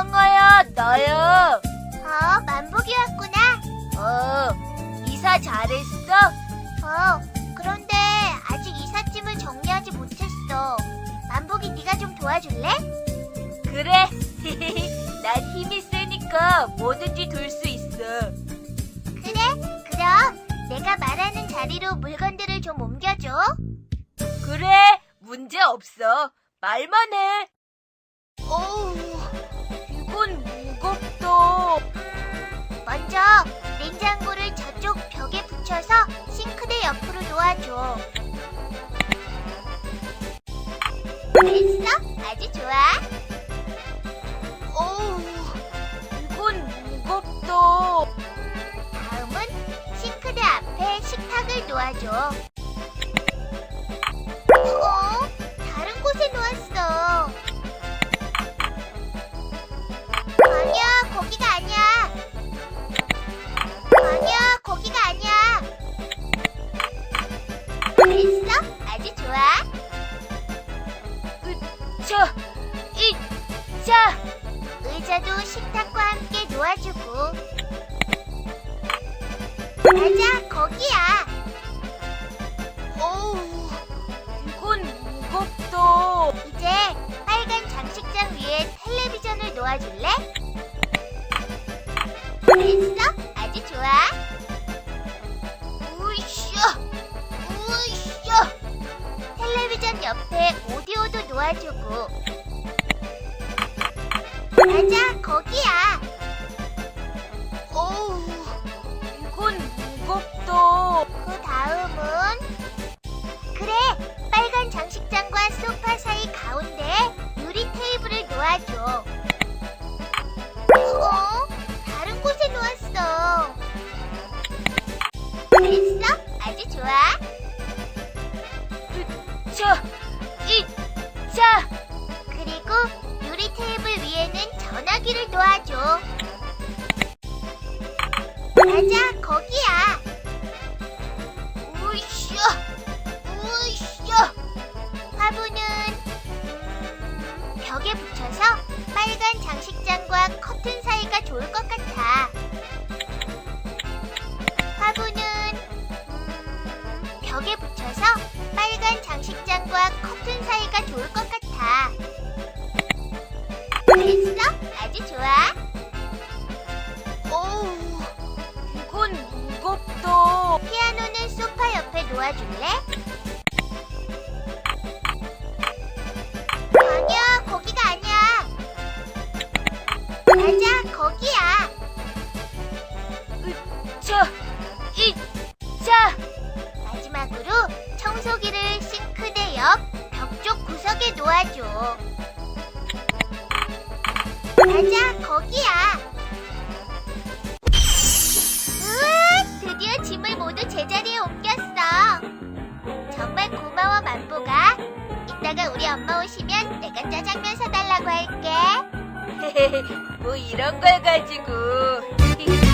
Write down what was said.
상어야, 나야. 어, 만복이 왔구나. 어, 이사 잘했어? 어, 그런데 아직 이삿짐을 정리하지 못했어. 만복이 네가 좀 도와줄래? 그래. 난 힘이 세니까 뭐든지 돌 수 있어. 그래, 그럼 내가 말하는 자리로 물건들을 좀 옮겨줘. 그래, 문제 없어. 말만 해. 어우. 먼저 냉장고를 저쪽 벽에 붙여서 싱크대 옆으로 놓아줘. 됐어? 아주 좋아. 어우, 이건 무겁다. 다음은 싱크대 앞에 식탁을 놓아줘. 됐어? 아주 좋아. 자, 이, 자. 의자도 식탁과 함께 놓아주고. 맞아, 거기야. 어우, 이건 무겁다. 이제 빨간 장식장 위에 텔레비전을 놓아줄래? 옆에 오디오도 놓아주고. 맞아, 거기야. 어우, 이건 무겁다. 그 다음은 그래, 빨간 장식장과 소파 사이 가운데 유리 테이블을 놓아줘. 어? 다른 곳에 놓았어. 됐어? 아주 좋아. 자, 전화기를 놓아줘. 맞아, 거기야. 으쌰, 으쌰. 화분은 음, 벽에 붙여서 빨간 장식장과 커튼 사이가 좋을 것 같아. 화분은 음, 벽에 붙여서 빨간 장식장과 아주 좋아. 어우, 이건 무겁다. 피아노는 소파 옆에 놓아줄래? 아니야, 거기가 아니야. 맞아, 거기야. 자, 이, 자. 마지막으로 청소기를 싱크대 옆 벽 쪽 구석에 놓아줘. 맞아, 거기야. 우와, 드디어 짐을 모두 제자리에 옮겼어. 정말 고마워, 만보가. 이따가 우리 엄마 오시면 내가 짜장면 사달라고 할게. 뭐 이런 걸 가지고.